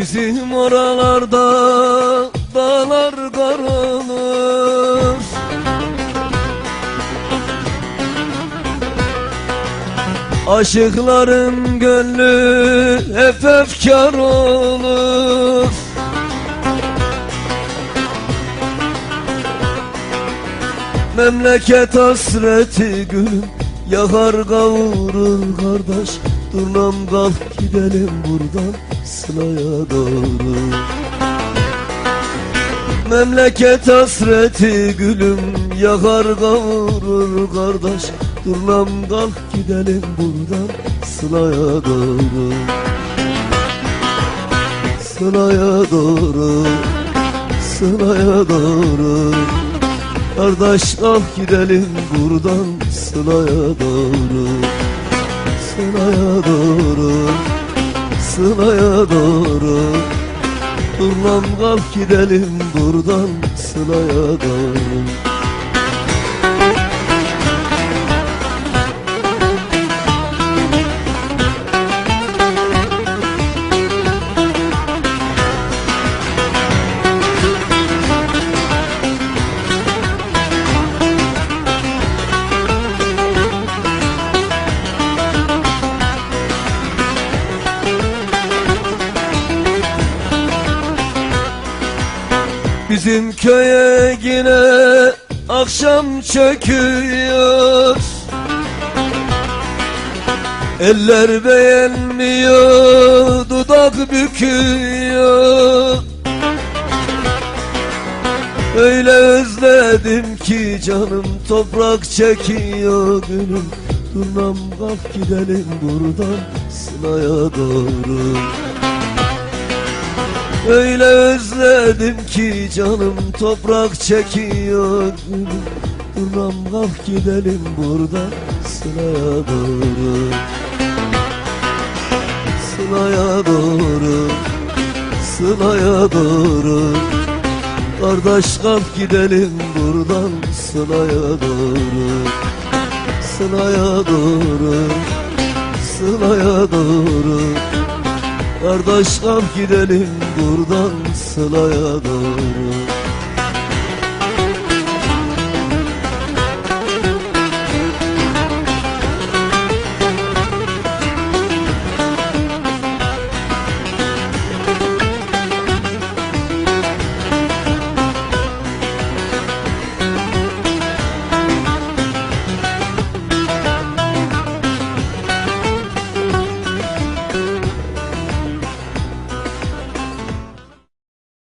Bizim oralarda dağlar karalır Aşıkların gönlü hep efkar olur. Memleket hasreti gülüm Yakar kavurur kardeş Durnam kalk gidelim buradan Sılaya doğru. Memleket hasreti gülüm Yakar kavurur kardeş. Durnam kalk gidelim buradan Sılaya doğru. Sılaya doğru Sılaya doğru. Kardeş kalk gidelim buradan Sılaya doğru Sılaya doğru Sılaya doğru. Durmam kalk gidelim buradan Sılaya doğru Bizim köye yine akşam çöküyor. Eller beğenmiyor, dudak büküyor. Öyle özledim ki canım toprak çekiyor gülüm. Durmam kalk gidelim buradan Sıla'ya doğru Öyle özledim ki canım toprak çekiyor. Durmam kalk gidelim buradan Sıla'ya doğru. Sıla'ya doğru Sıla'ya doğru. Kardeş kalk gidelim buradan Sıla'ya doğru. Sıla'ya doğru Sıla'ya doğru Kardeş gidelim buradan Sıla'ya doğru